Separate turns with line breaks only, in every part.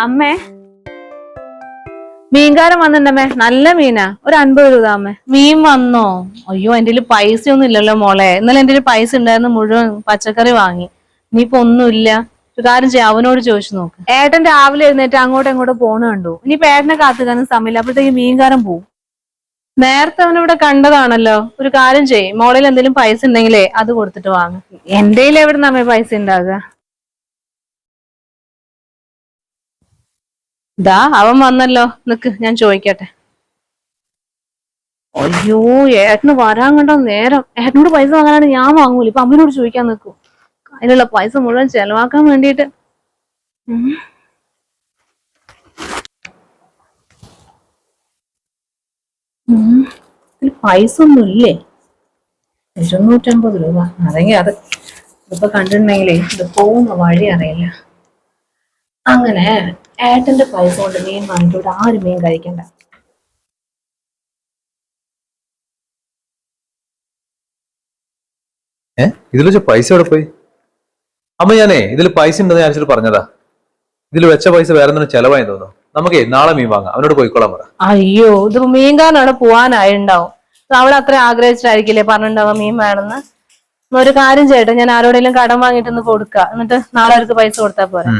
അമ്മേ. മീൻകാരൻ വന്നിണ്ടമ്മേ നല്ല മീനാ. ഒരു അൻപത് രൂപ അമ്മേ.
മീൻ വന്നോ? അയ്യോ എന്റെ പൈസ ഒന്നും ഇല്ലല്ലോ മോളെ. ഇന്നലെ എന്റെ പൈസ ഉണ്ടായിരുന്നു മുഴുവൻ പച്ചക്കറി വാങ്ങി. ഇനിയിപ്പോ ഒന്നുമില്ല. ഒരു കാര്യം ചെയ്യാം അവനോട് ചോദിച്ചു നോക്ക്.
ഏട്ടൻ രാവിലെ എഴുന്നേറ്റ് അങ്ങോട്ടും ഇങ്ങോട്ടും പോണ കണ്ടു. ഇനിയിപ്പോ ഏട്ടനെ കാത്തുകാനും സമയമില്ല. അപ്പോഴത്തേക്ക് മീൻകാരം പോവും.
നേരത്തെ അവനിവിടെ കണ്ടതാണല്ലോ. ഒരു കാര്യം ചെയ്യും. മോളിൽ എന്തെങ്കിലും പൈസ ഉണ്ടെങ്കിലേ അത് കൊടുത്തിട്ട് വാങ്ങും.
എന്റെ കയ്യിൽ എവിടെ അമ്മേ പൈസ ഉണ്ടാകുക
ദാ അവൻ വന്നല്ലോ. നിക്ക് ഞാൻ ചോദിക്കട്ടെ.
അയ്യോ ഏട്ടന് വരാൻ കണ്ടോ നേരം. ഏട്ടനോട് പൈസ വാങ്ങാനാണ് ഞാൻ വാങ്ങൂല. ഇപ്പൊ അമ്മനോട് ചോദിക്കാൻ നിൽക്കൂ. അതിനുള്ള പൈസ മുഴുവൻ ചെലവാക്കാൻ വേണ്ടിയിട്ട്. പൈസ ഒന്നും ഇല്ലേ? ഇരുന്നൂറ്റമ്പത് രൂപ. അതെങ്കിൽ അത്. ഇപ്പൊ കണ്ടിട്ടുണ്ടെങ്കിലേ ഇത് പോകുന്ന വഴി അറിയില്ല. അങ്ങനെ ഏട്ടന്റെ പൈസ കൊണ്ട് മീൻ വാങ്ങിക്കൂടെ ആരും മീൻ കഴിക്കണ്ട.
ഏ? ഇതിൽ വെച്ച പൈസ എവിടെ പോയി? അമ്മ ഞാനേ ഇതിൽ പൈസ ഉണ്ടെന്ന് ഞാൻ അച്ഛനോട് പറഞ്ഞതാ. ഇതിൽ വെച്ച പൈസ വേറെ എന്തെങ്കിലും ചെലവായി തോന്നുന്നു. നമുക്കേ നാളെ മീൻ വാങ്ങാം. അവനോട് പോയിക്കോളാൻ പറ.
അയ്യോ ഇത് മീൻകാരനവിടെ പോവാനായിണ്ടാവും. അവൾ അത്ര ആഗ്രഹിച്ചിട്ടായിരിക്കില്ലേ പറഞ്ഞിട്ടുണ്ടാവും മീൻ വേണമെന്ന് ഒരു കാര്യം ചെയ്യട്ടെ ഞാൻ ആരോടെങ്കിലും കടം വാങ്ങിയിട്ടൊന്ന് കൊടുക്ക. എന്നിട്ട് നാളെ അവർക്ക് പൈസ കൊടുത്താൽ പോരാ.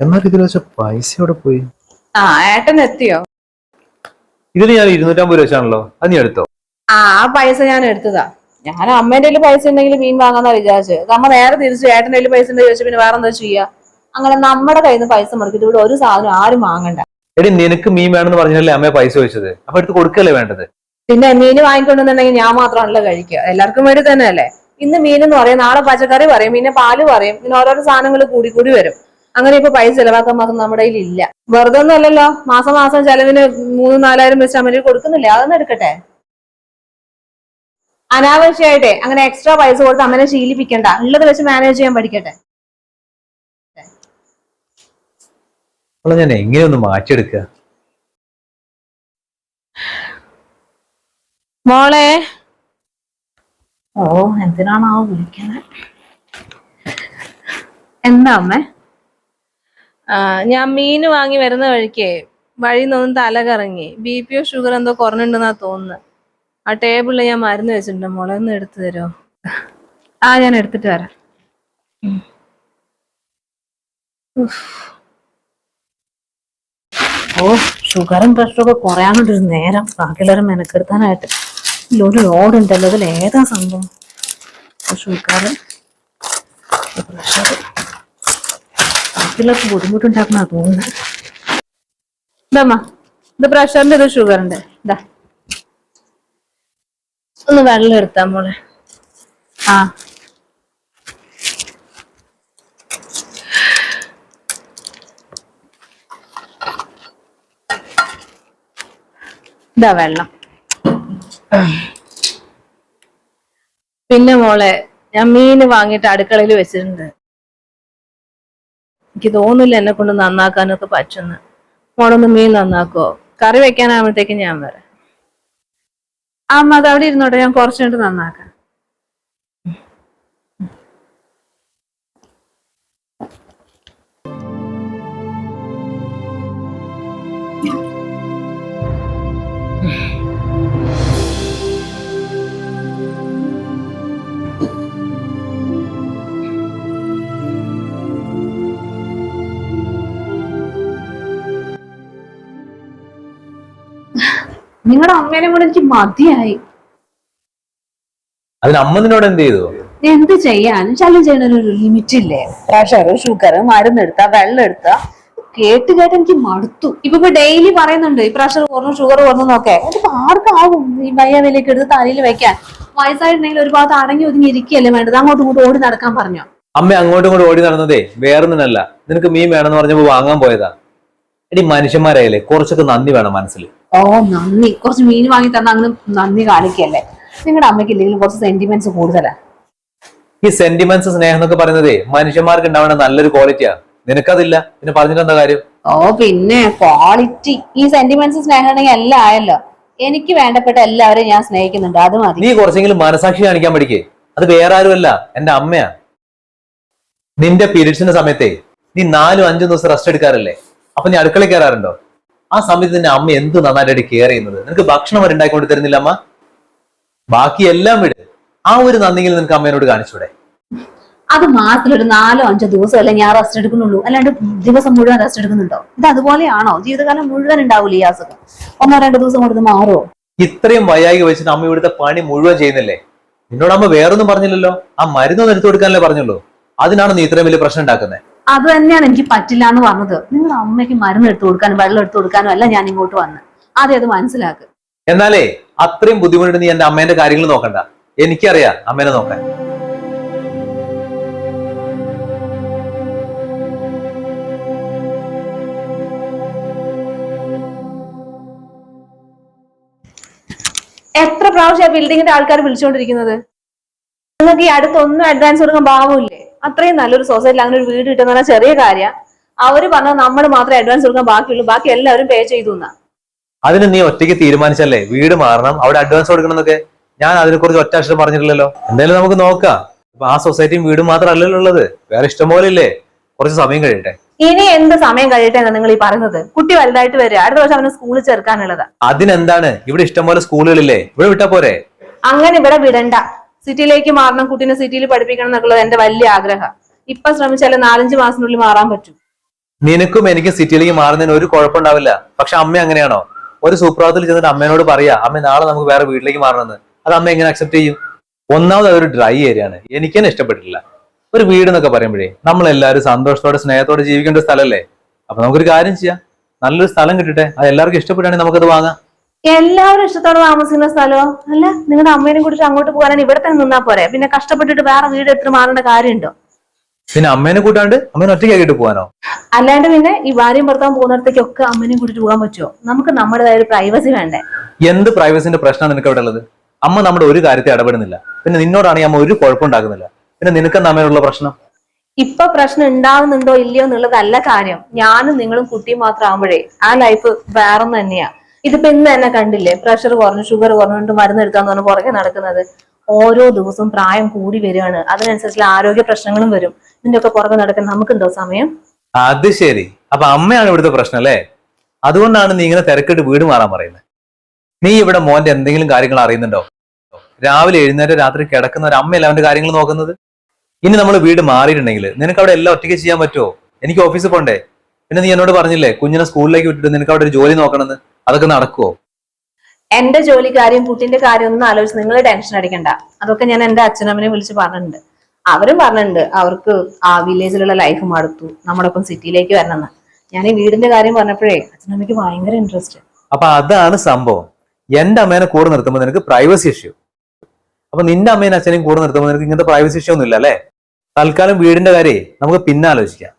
എന്നാൽ ഇതിൽ വെച്ച പൈസ എവിടെ പോയി?
ആ ഏട്ടൻ എത്തിയോ?
ഇതിന് ഞാൻ ഇരുന്നൂറ്റമ്പത് രൂപ വെച്ചാണല്ലോ. അത് നീ എടുത്തോ?
ആ ആ പൈസ ഞാൻ എടുത്തതാ. ഞാൻ അമ്മേന്റെ കയ്യിൽ പൈസ ഉണ്ടെങ്കിൽ മീൻ വാങ്ങാന്നാ വിചാരിച്ചത്. അമ്മ നേരെ തിരിച്ചു ഏട്ടന്റെ കയ്യിൽ പൈസ ഉണ്ടെങ്കിൽ ചോദിച്ചു പിന്നെ വേറെ എന്താ ചെയ്യാ? അങ്ങനെ നമ്മുടെ കയ്യിൽ നിന്ന് പൈസ മുടക്കിട്ട് ഇവിടെ ഒരു സാധനം ആരും വാങ്ങണ്ട.
എടി നിനക്ക് മീൻ വേണമെന്ന് പറഞ്ഞല്ലേ അമ്മയെ പൈസ ചോദിച്ചത്? അപ്പൊ എടുത്ത് കൊടുക്കല്ലേ വേണ്ടത്?
പിന്നെ മീൻ വാങ്ങിക്കൊണ്ടെന്നുണ്ടെങ്കിൽ ഞാൻ മാത്രമാണല്ലോ കഴിക്കുക. എല്ലാവർക്കും വേണ്ടി തന്നെ അല്ലേ ഇന്ന് മീൻ എന്ന് പറയും നാളെ പച്ചക്കറി പറയും പിന്നെ പാൽ പറയും പിന്നെ ഓരോരോ സാധനങ്ങൾ കൂടി കൂടി വരും. അങ്ങനെ ഇപ്പൊ പൈസ ചെലവാക്കാൻ മാത്രം നമ്മുടെ കയ്യിൽ ഇല്ല വെറുതെ ഒന്നും അല്ലല്ലോ മാസം മാസം ചെലവിന് മൂന്ന് നാലായിരം വെച്ച് അമ്മ കൊടുക്കുന്നില്ല? അതൊന്നും എടുക്കട്ടെ. അനാവശ്യമായിട്ടേ അങ്ങനെ എക്സ്ട്രാ പൈസ കൊടുത്ത് അമ്മനെ ശീലിപ്പിക്കണ്ട. ഉള്ളത് വെച്ച് മാനേജ് ചെയ്യാൻ പഠിക്കട്ടെ.
ഞാൻ എങ്ങനെയൊന്ന് മാറ്റിയെടുക്കുക
മോളെ
ഓ എന്തിനാണാവോ വിളിക്കുന്നത് എന്താ അമ്മേ?
ഞാൻ മീൻ വാങ്ങി വരുന്ന വഴിക്കേ വഴി നിന്നൊന്നും തല കറങ്ങി ബി പി ഒ ഷുഗർ എന്തോ കുറഞ്ഞിട്ടുണ്ടെന്നാ തോന്നുന്നു. ആ ടേബിളിൽ ഞാൻ മരുന്ന് വെച്ചിട്ടുണ്ട് മോളെ ഒന്ന് എടുത്തു തരുമോ
ആ ഞാൻ എടുത്തിട്ട് വരാം. ഓ ഷുഗറും പ്രഷറും ഒക്കെ കുറയാനുണ്ടൊരു നേരം. ബാക്കിയുള്ളവരെ മെനക്കെടുത്താനായിട്ട്. ഒരു ലോഡ് ഉണ്ടല്ലോ. ഇതിൽ ഏതാ സംഭവം? ഷുഗർ പ്രഷർ ബാക്കിയുള്ളവർക്ക് ബുദ്ധിമുട്ടുണ്ടാക്കുന്ന തോന്നുന്നത് ഇത് പ്രഷറിന്റെ ഇത് ഷുഗറിന്റെ ഇതാ
ഒന്ന് വെള്ളം എടുത്താ മോളെ.
ആ. ഇതാ വെള്ളം.
പിന്നെ മോളെ ഞാൻ മീൻ വാങ്ങിയിട്ട് അടുക്കളയിൽ വെച്ചിട്ടുണ്ട്. എനിക്ക് തോന്നില്ല എന്നെ കൊണ്ട് നന്നാക്കാനൊക്കെ പറ്റുന്നു മോളൊന്ന് മീൻ നന്നാക്കോ? കറി വെക്കാനാകുമ്പോഴത്തേക്ക് ഞാൻ വരാം.
അമ്മ അത് അവിടെ ഇരുന്നോട്ടെ ഞാൻ കുറച്ചു കഴിഞ്ഞിട്ട് നന്നാക്കാം. നിങ്ങളുടെ അമ്മേനെ കൂടെ എനിക്ക് മതിയായി.
അതിന് അമ്മ നിന്നോട് എന്ത് ചെയ്തു?
എന്ത് ചെയ്യാൻ? ശല്യം ചെയ്യുന്ന ഒരു ലിമിറ്റ് ഇല്ലേ? പ്രഷർ ഷുഗർ മരുന്ന് എടുത്താ വെള്ളം എടുത്ത കേട്ട് കേട്ട് എനിക്ക് മടുത്തു. ഇപ്പൊ ഡെയിലി പറയുന്നുണ്ട് ഈ പ്രഷർ കുറഞ്ഞു ഷുഗർ കുറഞ്ഞു നോക്കെ ഇതിപ്പോ ആർക്കാവും ഈ വയ്യാവിലേക്ക് എടുത്ത് തലയിൽ വെക്കാൻ? വയസ്സായിട്ടുണ്ടെങ്കിൽ ഒരു ഭാഗത്ത് അടങ്ങി ഒതുങ്ങി ഇരിക്കുകയല്ലേ വേണ്ടത്? അങ്ങോട്ടും ഇങ്ങോട്ടും ഓടി നടക്കാൻ പറഞ്ഞോ?
അമ്മ അങ്ങോട്ടും ഇങ്ങോട്ടും ഓടി നടന്നതേ വേറൊന്നിനല്ല. നിനക്ക് മീൻ വേണമെന്ന് പറഞ്ഞപ്പോ വാങ്ങാൻ പോയതാ. എടി മനുഷ്യന്മാരായാലേ കുറച്ചൊക്കെ നന്ദി വേണം മനസ്സിൽ.
ഓ നന്ദി. കുറച്ച് മീൻ വാങ്ങി തന്ന അങ്ങനെ നന്ദി കാണിക്കല്ലേ? നിങ്ങളുടെ അമ്മയ്ക്ക് ഇല്ലെങ്കിൽ കുറച്ച് സെന്റിമെന്റ്സ് കൂടുതലാ.
ഈ സെന്റിമെന്റ്സ് സ്നേഹം എന്നൊക്കെ പറയുന്നതേ മനുഷ്യന്മാർക്ക് ഉണ്ടാവേണ്ട നല്ലൊരു ക്വാളിറ്റിയാ നിനക്കതില്ല? പിന്നെ പറഞ്ഞിട്ട് എന്താ കാര്യം?
ഓ പിന്നെ ക്വാളിറ്റി ഈ സെന്റിമെന്റ്സ് സ്നേഹം ഉണ്ടെങ്കിൽ എല്ലാം ആയല്ലോ. എനിക്ക് വേണ്ടപ്പെട്ട എല്ലാവരെയും ഞാൻ സ്നേഹിക്കുന്നുണ്ട്. അത് മതി.
നീ കുറച്ചെങ്കിലും മനസാക്ഷി കാണിക്കാൻ പഠിക്കേ. അത് വേറെ ആരുമല്ല എന്റെ അമ്മയാ. നിന്റെ പീരീഡ്സിന്റെ സമയത്തെ നീ നാലും അഞ്ചും ദിവസം റെസ്റ്റ് എടുക്കാറില്ലേ? അപ്പൊ നീ അടുക്കള കയറാറുണ്ടോ? ആ സമയത്ത് നിന്റെ അമ്മ എന്ത് നന്നായിട്ട് കെയർ ചെയ്യുന്നത്? നിനക്ക് ഭക്ഷണം വരെ ഉണ്ടാക്കിക്കൊണ്ട് തരുന്നില്ല അമ്മ? ബാക്കിയെല്ലാം വിട്. ആ ഒരു നന്ദിയിൽ നിനക്ക് അമ്മേനോട് കാണിച്ചൂടെ?
അത് മാസത്തിൽ ഒരു നാലോ അഞ്ചോ ദിവസം അല്ലെങ്കിൽ ഞാൻ റെസ്റ്റ് എടുക്കുന്നുള്ളൂ? അല്ലാണ്ട് ദിവസം മുഴുവൻ റെസ്റ്റ് എടുക്കുന്നുണ്ടോ? ഇത് അതുപോലെയാണോ? ജീവിതകാലം മുഴുവൻ ഉണ്ടാവില്ല ഈ അസുഖം? ഒന്നോ രണ്ടോ ദിവസം കൊടുത്ത് മാറുമോ
ഇത്രയും വയ്യായി വെച്ചിട്ട് അമ്മ ഇവിടുത്തെ പണി മുഴുവൻ ചെയ്യുന്നില്ലേ? നിന്നോട് അമ്മ വേറൊന്നും പറഞ്ഞില്ലല്ലോ. ആ മരുന്നൊന്നും എടുത്തു കൊടുക്കാനല്ലേ പറഞ്ഞുള്ളൂ. അതിനാണ് നീ ഇത്രയും വലിയ പ്രശ്നം ഉണ്ടാക്കുന്നത്
അത് തന്നെയാണ് എനിക്ക് പറ്റില്ല എന്ന് പറഞ്ഞത്. നിങ്ങൾ അമ്മയ്ക്ക് മരുന്ന് എടുത്തു കൊടുക്കാനും വെള്ളം എടുത്തു കൊടുക്കാനും അല്ല ഞാൻ ഇങ്ങോട്ട് വന്ന്. ആദ്യം അത് മനസ്സിലാക്ക്.
എന്നാലേ അത്രയും ബുദ്ധിമുട്ട് നീ എന്റെ അമ്മേന്റെ കാര്യങ്ങൾ നോക്കണ്ട. എനിക്കറിയാം അമ്മേനെ നോക്കാൻ.
എത്ര പ്രാവശ്യം ബിൽഡിങ്ങിന്റെ ആൾക്കാർ വിളിച്ചുകൊണ്ടിരിക്കുന്നത് നിങ്ങൾക്ക് ഈ അടുത്തൊന്നും അഡ്വാൻസ് കൊടുക്കാൻ ഭാവമില്ലേ? അത്രയും നല്ലൊരു സൊസൈറ്റിയിൽ അങ്ങനെ ഒരു വീട് കിട്ടുന്ന പറഞ്ഞാൽ ചെറിയ കാര്യം. അവർ പറഞ്ഞാൽ നമ്മൾ മാത്രമേ അഡ്വാൻസ് കൊടുക്കാൻ ബാക്കിയുള്ളൂ. ബാക്കി എല്ലാവരും പേ ചെയ്തു എന്നാ.
അതിന് നീ ഒറ്റയ്ക്ക് തീരുമാനിച്ചല്ലേ? വീട് മാറണം. അവിടെ അഡ്വാൻസ് കൊടുക്കണം എന്നൊക്കെ ഞാൻ അതിനെ കുറിച്ച് ഒറ്റ അക്ഷരം പറഞ്ഞിട്ടില്ലല്ലോ. എന്തായാലും നമുക്ക് നോക്കാം. ഇപ്പൊ ആ സൊസൈറ്റിയും വീടും മാത്രമല്ലല്ലോ ഉള്ളത്? വേറെ ഇഷ്ടംപോലെ ഇല്ലേ? കുറച്ച് സമയം കഴിയട്ടെ.
ഇനി എന്ത് സമയം കഴിയട്ടെ നിങ്ങൾ ഈ പറയുന്നത്? കുട്ടി വലുതായിട്ട് വരിക. അടുത്ത വർഷം അവനെ സ്കൂളിൽ ചേർക്കാനുള്ളത്.
അതിനെന്താണ്? ഇവിടെ ഇഷ്ടംപോലെ സ്കൂളുകളില്ലേ? ഇവിടെ വിട്ടാ പോരെ?
അങ്ങനെ ഇവിടെ വിടണ്ട. സിറ്റിയിലേക്ക് മാറണം കുട്ടീനെ സിറ്റിയിൽ പഠിപ്പിക്കണം എന്നുള്ളത് എന്റെ വലിയ ആഗ്രഹം. ഇപ്പൊ ശ്രമിച്ചാലേ നാലഞ്ച് മാസത്തിനുള്ളിൽ മാറാൻ പറ്റും.
നിനക്കും എനിക്കും സിറ്റിയിലേക്ക് മാറുന്നതിന് ഒരു കുഴപ്പമുണ്ടാവില്ല. പക്ഷെ അമ്മ അങ്ങനെയാണോ? ഒരു സുപ്രഭാതത്തിൽ ചെന്നിട്ട് അമ്മേനോട് പറയാ അമ്മ നാളെ നമുക്ക് വേറെ വീട്ടിലേക്ക് മാറണമെന്ന്. അത് അമ്മ എങ്ങനെ അക്സെപ്റ്റ് ചെയ്യും? ഒന്നാമത് അതൊരു ഡ്രൈ ഏരിയ ആണ്. എനിക്ക് തന്നെ ഇഷ്ടപ്പെട്ടില്ല ഒരു വീട് എന്നൊക്കെ പറയുമ്പോഴേ നമ്മൾ എല്ലാവരും സന്തോഷത്തോടെ സ്നേഹത്തോടെ ജീവിക്കേണ്ട സ്ഥലമല്ലേ? അപ്പൊ നമുക്കൊരു കാര്യം ചെയ്യാം. നല്ലൊരു സ്ഥലം കിട്ടട്ടെ. അത് എല്ലാവർക്കും ഇഷ്ടപ്പെടുകയാണെങ്കിൽ നമുക്കത് വാങ്ങാം.
എല്ലാവരും ഇഷ്ടത്തോടെ താമസിക്കുന്ന സ്ഥലമോ അല്ല നിങ്ങളുടെ അമ്മേനെ കുറിച്ച് അങ്ങോട്ട് പോകാനാണ് ഇവിടെ തന്നെ നിന്നാ പോരെ. പിന്നെ കഷ്ടപ്പെട്ടിട്ട് വേറെ വീട് എത്ര മാറേണ്ട കാര്യമുണ്ടോ?
പിന്നെ അമ്മേനെ കൂട്ടാണ്ട് അമ്മേനെ ഒറ്റയ്ക്കാക്കിയിട്ട് പോകാനോ
അല്ലാണ്ട് പിന്നെ ഈ ഭാര്യയും ഭർത്താവും പോകുന്നിടത്തേക്കൊക്കെ അമ്മേനെ കൂട്ടിട്ട് പോകാൻ പറ്റുമോ നമുക്ക് നമ്മുടേതായ ഒരു പ്രൈവസി വേണ്ടേ?
എന്ത് പ്രൈവസിന്റെ പ്രശ്നമാണ് നിനക്ക് അവിടെ ഉള്ളത്? അമ്മ നമ്മുടെ ഒരു കാര്യത്തെ ഇടപെടുന്നില്ല. പിന്നെ നിന്നോടാണ് അമ്മ ഒരു കുഴപ്പമുണ്ടാക്കുന്നില്ല പിന്നെ നിനക്കെന്താ അമ്മേനുള്ള പ്രശ്നം?
ഇപ്പൊ പ്രശ്നം ഉണ്ടാവുന്നുണ്ടോ ഇല്ലയോ എന്നുള്ളതല്ല കാര്യം. ഞാനും നിങ്ങളും കുട്ടിയും മാത്രം ആവുമ്പോഴേ ആ ലൈഫ് വേറെ തന്നെയാ. ഇതിപ്പോ ഇന്ന് തന്നെ കണ്ടില്ലേ? പ്രഷർ കുറഞ്ഞു ഷുഗർ കുറഞ്ഞുകൊണ്ട് മരുന്ന് എടുക്കാന്ന് പുറകെ നടക്കുന്നത്. ഓരോ ദിവസവും പ്രായം കൂടി വരികയാണ്. അതിനനുസരിച്ചുള്ള ആരോഗ്യ പ്രശ്നങ്ങളും വരും. ഇതിന്റെ ഒക്കെ പുറകെ നടക്കാൻ എന്തോ സമയം?
അത് ശരി. അപ്പൊ അമ്മയാണ് ഇവിടുത്തെ പ്രശ്നം അല്ലേ? അതുകൊണ്ടാണ് നീ ഇങ്ങനെ തിരക്കിട്ട് വീട് മാറാൻ പറയുന്നത്. നീ ഇവിടെ മോന്റെ എന്തെങ്കിലും കാര്യങ്ങൾ അറിയുന്നുണ്ടോ? രാവിലെ എഴുന്നേറ്റ് രാത്രി കിടക്കുന്ന ഒരു അമ്മയല്ല അവന്റെ കാര്യങ്ങൾ നോക്കുന്നത്? ഇനി നമ്മൾ വീട് മാറിയിട്ടുണ്ടെങ്കിൽ നിനക്ക് അവിടെ എല്ലാം ഒറ്റയ്ക്ക് ചെയ്യാൻ പറ്റുമോ? എനിക്ക് ഓഫീസിൽ പോണ്ടേ? പിന്നെ നീ എന്നോട് പറഞ്ഞില്ലേ കുഞ്ഞിനെ സ്കൂളിലേക്ക് വിട്ടിട്ട് നിനക്ക് അവിടെ ഒരു ജോലി നോക്കണമെന്ന്? അതൊക്കെ നടക്കുവോ?
എന്റെ ജോലി കാര്യം കുട്ടിന്റെ കാര്യം ഒന്നും ആലോചിച്ച് നിങ്ങൾ ടെൻഷൻ അടിക്കണ്ട. അതൊക്കെ ഞാൻ എന്റെ അച്ഛനമ്മനെ വിളിച്ച് പറഞ്ഞിട്ടുണ്ട്. അവരും പറഞ്ഞിട്ടുണ്ട് അവർക്ക് ആ വില്ലേജിലുള്ള ലൈഫ് മടുത്തു. നമ്മുടെ ഒപ്പം സിറ്റിയിലേക്ക് വരണമെന്ന്. ഞാൻ ഈ വീടിന്റെ കാര്യം പറഞ്ഞപ്പോഴേ അച്ഛനമ്മയ്ക്ക് ഭയങ്കര ഇൻട്രസ്റ്റ്
അപ്പൊ അതാണ് സംഭവം. എന്റെ അമ്മേനെ കൂടെ നിർത്തുമ്പോൾ നിനക്ക് പ്രൈവസി ഇഷ്യൂ അപ്പൊ നിന്റെ അമ്മേനും അച്ഛനെയും കൂടെ നിർത്തുമ്പോൾ നിനക്ക് ഇങ്ങനത്തെ പ്രൈവസി ഇഷ്യൂ ഒന്നും ഇല്ല അല്ലേ? തൽക്കാലം വീടിന്റെ കാര്യേ നമുക്ക് പിന്നെ ആലോചിക്കാം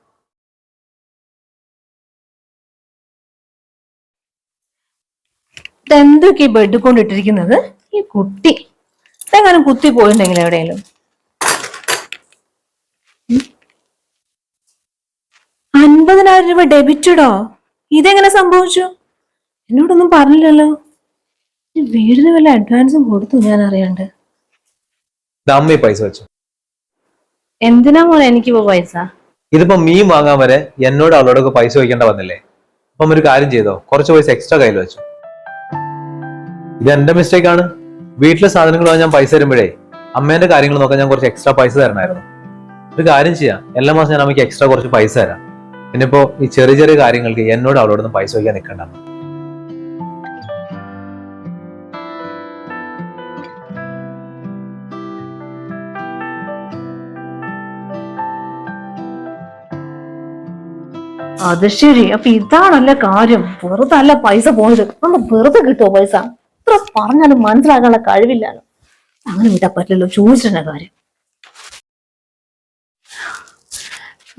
ഇതെന്തൊക്കെ ഈ ബെഡ് കൊണ്ടിട്ടിരിക്കുന്നത് ഈ കുട്ടി. ഇതെങ്ങനെ കുത്തി പോയിട്ടുണ്ടെങ്കിൽ എവിടെയെങ്കിലും. അൻപതിനായിരം രൂപ ഡെബിറ്റഡോ ഇതെങ്ങനെ സംഭവിച്ചു? എന്നോടൊന്നും പറഞ്ഞില്ലല്ലോ. വീടിന് വല്ല അഡ്വാൻസും കൊടുത്തു ഞാൻ അറിയാണ്ട്.
പൈസ വെച്ചു.
എന്തിനാ മോനെ എനിക്കിപ്പോ പൈസ?
ഇതിപ്പോ മീൻ വാങ്ങാൻ വരെ എന്നോട് അവളോടൊക്കെ പൈസ വയ്ക്കേണ്ട വന്നില്ലേ? അപ്പം ഒരു കാര്യം ചെയ്തോ. കുറച്ച് പൈസ എക്സ്ട്രാ കയ്യിൽ വെച്ചു. ഇത് എന്റെ മിസ്റ്റേക്ക് ആണ്. വീട്ടിലെ സാധനങ്ങൾ ഞാൻ പൈസ തരുമ്പോഴേ അമ്മേന്റെ കാര്യങ്ങൾ നോക്കാൻ ഞാൻ കുറച്ച് എക്സ്ട്രാ പൈസ തരണമായിരുന്നു ഒരു കാര്യം ചെയ്യാം. എല്ലാ മാസം ഞാൻ അമ്മയ്ക്ക് എക്സ്ട്രാ കുറച്ച് പൈസ തരാം. പിന്നെ ഇപ്പോ ഈ ചെറിയ ചെറിയ കാര്യങ്ങൾക്ക് എന്നോട് അവളോടൊന്നും പൈസ വയ്ക്കാൻ നിൽക്കണ്ട.
അത് ശരി. അപ്പൊ ഇതാണല്ലേ കാര്യം. വെറുതെ അല്ല പൈസ പോയത്. നമ്മൾ വെറുതെ കിട്ടുമോ പൈസ? ഇത്ര പറഞ്ഞാലും മനസ്സിലാക്കാനുള്ള കഴിവില്ലല്ലോ അങ്ങനെ വിട്ടാ പറ്റില്ലല്ലോ ചോദിച്ചിട്ടുണ്ട് കാര്യം?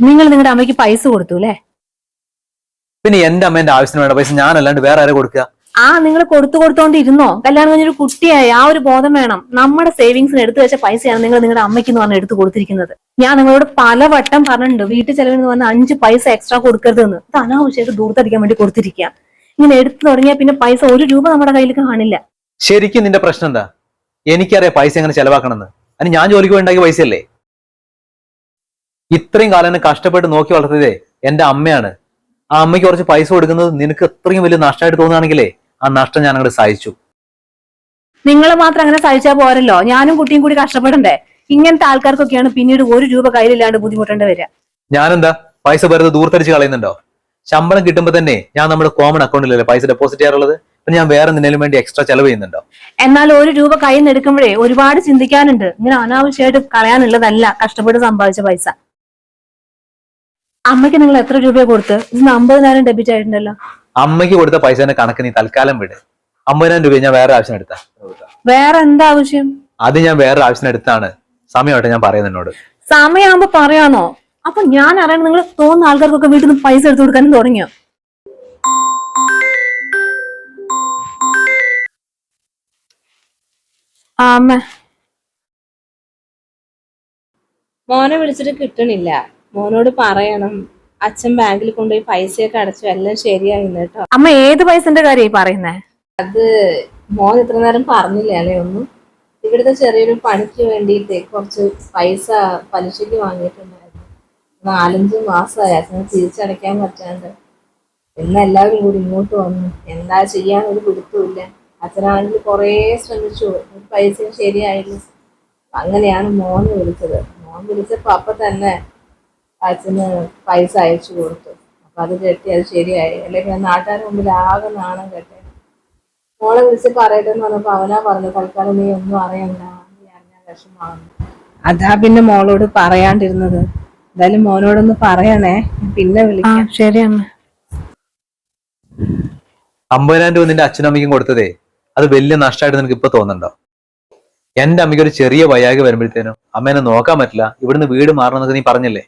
നിങ്ങൾ നിങ്ങളുടെ അമ്മയ്ക്ക് പൈസ കൊടുത്തു അല്ലേ?
പിന്നെ എന്റെ അമ്മേന്റെ ആവശ്യത്തിന് വേണ്ട പൈസ ഞാനല്ലാണ്ട് വേറെ ആരെ കൊടുക്കുക?
ആ നിങ്ങൾ കൊടുത്തു കൊടുത്തോണ്ടിരുന്നോ? കല്യാണം കഴിഞ്ഞൊരു കുട്ടിയായി ആ ഒരു ബോധം വേണം. നമ്മുടെ സേവിങ്സിന് എടുത്തു വെച്ച പൈസയാണ് നിങ്ങൾ നിങ്ങളുടെ അമ്മയ്ക്ക് എന്ന് പറഞ്ഞ് എടുത്തു കൊടുത്തിരിക്കുന്നത്. ഞാൻ നിങ്ങളോട് പല വട്ടം പറഞ്ഞിട്ടുണ്ട് വീട്ടിൽ ചെലവിന് വന്ന് അഞ്ച് പൈസ എക്സ്ട്രാ കൊടുക്കരുതെന്ന്. ഇത് അനാവശ്യമായിട്ട് ദൂരത്തടിക്കാൻ വേണ്ടി കൊടുത്തിരിക്കുക ഇങ്ങനെ എടുത്തു തുടങ്ങിയാൽ പിന്നെ പൈസ ഒരു രൂപ നമ്മുടെ കയ്യിൽ കാണില്ല.
ശരിക്കും നിന്റെ പ്രശ്നം എന്താ? എനിക്കറിയാം പൈസ എങ്ങനെ ചെലവാക്കണമെന്ന്. അതിന് ഞാൻ ജോലിക്ക് വേണ്ടി ഉണ്ടാക്കിയ പൈസയല്ലേ? ഇത്രയും കാലം എന്നെ കഷ്ടപ്പെട്ട് നോക്കി വളർത്തിയതേ എന്റെ അമ്മയാണ്. ആ അമ്മയ്ക്ക് കുറച്ച് പൈസ കൊടുക്കുന്നത് നിനക്ക് ഇത്രയും വലിയ നഷ്ടമായിട്ട് തോന്നുകയാണെങ്കിലേ ആ നഷ്ടം ഞാൻ അങ്ങോട്ട് സഹിച്ചു.
നിങ്ങൾ മാത്രം അങ്ങനെ സഹിച്ചാൽ പോരല്ലോ. ഞാനും കുട്ടിയും കൂടി കഷ്ടപ്പെടണ്ടേ? ഇങ്ങനത്തെ ആൾക്കാർക്കൊക്കെയാണ് പിന്നീട് ഒരു രൂപ കയ്യിലില്ലാണ്ട് ബുദ്ധിമുട്ടേണ്ടി വരിക.
ഞാനെന്താ? പൈസ വെറുതെ ദൂർത്തടിച്ച് കളയുന്നുണ്ടോ? ശമ്പളം കിട്ടുമ്പോൾ തന്നെ ഞാൻ നമ്മുടെ കോമൺ അക്കൗണ്ടിലല്ലേ പൈസ ഡെപ്പോസിറ്റ് ചെയ്യാറുള്ളത്? അപ്പൊ ഞാൻ വേറെ എന്തിനും വേണ്ടി എക്സ്ട്രാ ചെലവ് ചെയ്യുന്നുണ്ടോ?
എന്നാൽ ഒരു രൂപ കയ്യിൽ നിന്ന് എടുക്കുമ്പോഴേ ഒരുപാട് ചിന്തിക്കാനുണ്ട്. ഇങ്ങനെ അനാവശ്യമായിട്ട് കളയാനുള്ളതല്ല കഷ്ടപ്പെട്ട് സമ്പാദിച്ച പൈസ. അമ്മയ്ക്ക് നിങ്ങൾ എത്ര രൂപ കൊടുത്ത്? ഇന്ന് അമ്പതിനായിരം ഡെബിറ്റ് ആയിട്ടുണ്ടല്ലോ.
അമ്മയ്ക്ക് കൊടുത്ത പൈസന്റെ കണക്ക് നീ തൽക്കാലം വിട്. അമ്പതിനായിരം രൂപ ഞാൻ വേറെ ആവശ്യം എടുത്താ.
വേറെ എന്താ ആവശ്യം?
അത് ഞാൻ വേറെ ആവശ്യം എടുത്താണ്. സമയമായിട്ട് ഞാൻ പറയുന്നത് എന്നോട്
സമയമാകുമ്പോ പറയാന്നോ? അപ്പൊ ഞാൻ അറിയണം നിങ്ങൾ തോന്നുന്ന ആൾക്കാർക്കൊക്കെ വീട്ടിൽ നിന്ന് പൈസ എടുത്തു കൊടുക്കാനും തുടങ്ങിയോ?
മോനെ വിളിച്ചിട്ട് കിട്ടണില്ല. മോനോട് പറയണം. അച്ഛൻ ബാങ്കിൽ കൊണ്ടുപോയി പൈസയൊക്കെ അടച്ചു. എല്ലാം ശരിയായിരുന്നു കേട്ടോ.
അമ്മ ഏത് പൈസന്റെ കാര്യമായി പറയുന്നേ?
മോൻ ഇത്ര നേരം പറഞ്ഞില്ല അല്ലേ ഒന്നും? ഇവിടുത്തെ ചെറിയൊരു പണിക്ക് വേണ്ടിയിട്ട് കുറച്ച് പൈസ പലിശയ്ക്ക് വാങ്ങിയിട്ടുണ്ടായിരുന്നു. നാലഞ്ച് മാസമായി. അച്ഛന് തിരിച്ചടയ്ക്കാൻ പറ്റാണ്ട്. ഇന്ന് എല്ലാവരും കൂടി ഇങ്ങോട്ട് വന്നു. എന്താ ചെയ്യാൻ ഒരു പിടുത്തമില്ല അച്ഛനാണെങ്കിൽ കുറേ ശ്രമിച്ചു. ഒരു പൈസയും ശരിയായില്ല. അങ്ങനെയാണ് മോൻ വിളിച്ചത്. മോൻ വിളിച്ചപ്പോ അപ്പൊ തന്നെ അച്ഛന് പൈസ അയച്ചു കൊടുത്തു. അപ്പൊ അത് കെട്ടി അത് ശരിയായി. അല്ലെങ്കിൽ നാട്ടുകാരുടെ മുമ്പിൽ ആകെ നാണം കെട്ടെ. മോളെ വിളിച്ച് പറയട്ടെ എന്ന് പറഞ്ഞപ്പോ അവനാ പറഞ്ഞു തൽക്കാലം നീ ഒന്നും അറിയണ്ട. നീ അറിഞ്ഞാൽ വിഷമാകുന്നു അതാ പിന്നെ മോളോട് പറയാണ്ടിരുന്നത്. എന്തായാലും മോനോടൊന്ന് പറയണേ. പിന്നെ വിളിക്കാം.
ശരി അമ്മ
അമ്പതിനായിരം രൂപ നിന്റെ അച്ഛനും അമ്മയ്ക്കും കൊടുത്തതേ. അത് വലിയ നഷ്ടമായിട്ട് നിനക്ക് ഇപ്പൊ തോന്നുന്നുണ്ടോ? എന്റെ അമ്മയ്ക്ക് ഒരു ചെറിയ വയ്യാകെ വരുമ്പോഴത്തേനും അമ്മേനെ നോക്കാൻ പറ്റില്ല. ഇവിടുന്ന് വീട് മാറണമെന്നൊക്കെ നീ പറഞ്ഞില്ലേ?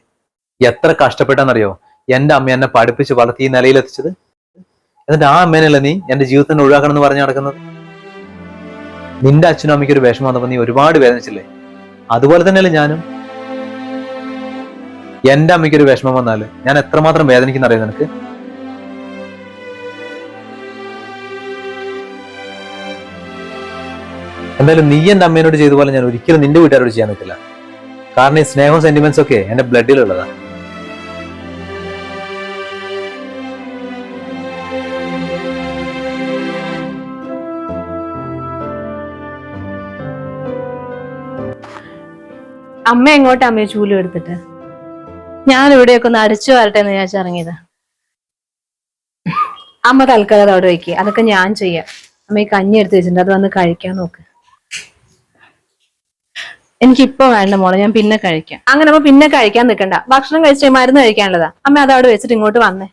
എത്ര കഷ്ടപ്പെട്ടാന്നറിയോ? എന്റെ അമ്മ എന്നെ പഠിപ്പിച്ച് വളർത്തി ഈ നിലയിലെത്തിച്ചത്. എന്നിട്ട് ആ അമ്മേനല്ല നീ എന്റെ ജീവിതത്തിന് ഒഴിവാക്കണം എന്ന് പറഞ്ഞു നടക്കുന്നത്? നിന്റെ അച്ഛനും അമ്മയ്ക്ക് ഒരു വിഷമം വന്നപ്പോ നീ ഒരുപാട് വേദനിച്ചില്ലേ? അതുപോലെ തന്നെയല്ലേ ഞാനും. എന്റെ അമ്മയ്ക്ക് ഒരു വിഷമം വന്നാൽ ഞാൻ എത്രമാത്രം വേദനിക്കുന്ന അറിയാം നിനക്ക്? എന്തായാലും നീ എന്റെ അമ്മേനോട് ചെയ്ത പോലെ ഞാൻ ഒരിക്കലും നിന്റെ വീട്ടുകാരോട് ചെയ്യാൻ നിൽക്കില്ല കാരണം ഈ സ്നേഹവും സെന്റിമെന്റ്സ് ഒക്കെ എന്റെ ബ്ലഡിലുള്ളതാണ്
അമ്മ എങ്ങോട്ടാ അമ്മയെ ചൂലും എടുത്തിട്ട്? ഞാൻ ഇവിടെയൊക്കെ ഒന്ന് അടിച്ചു വരട്ടെ എന്ന് ഞാൻ ഇറങ്ങിയത്. അമ്മ തൽക്കാലം അവിടെ വയ്ക്കുക അതൊക്കെ ഞാൻ ചെയ്യാം. അമ്മ ഈ കഞ്ഞി എടുത്ത് വെച്ചിട്ടുണ്ട്. അത് വന്ന് കഴിക്കാൻ നോക്ക്. എനിക്കിപ്പോ വേണ്ട മോളെ. ഞാൻ പിന്നെ കഴിക്കാം. അങ്ങനെ അമ്മ പിന്നെ കഴിക്കാൻ നിൽക്കണ്ട. ഭക്ഷണം കഴിച്ചേ മരുന്ന് കഴിക്കാനുള്ളതാ. അമ്മ അതവിടെ വെച്ചിട്ട് ഇങ്ങോട്ട് വന്നേ.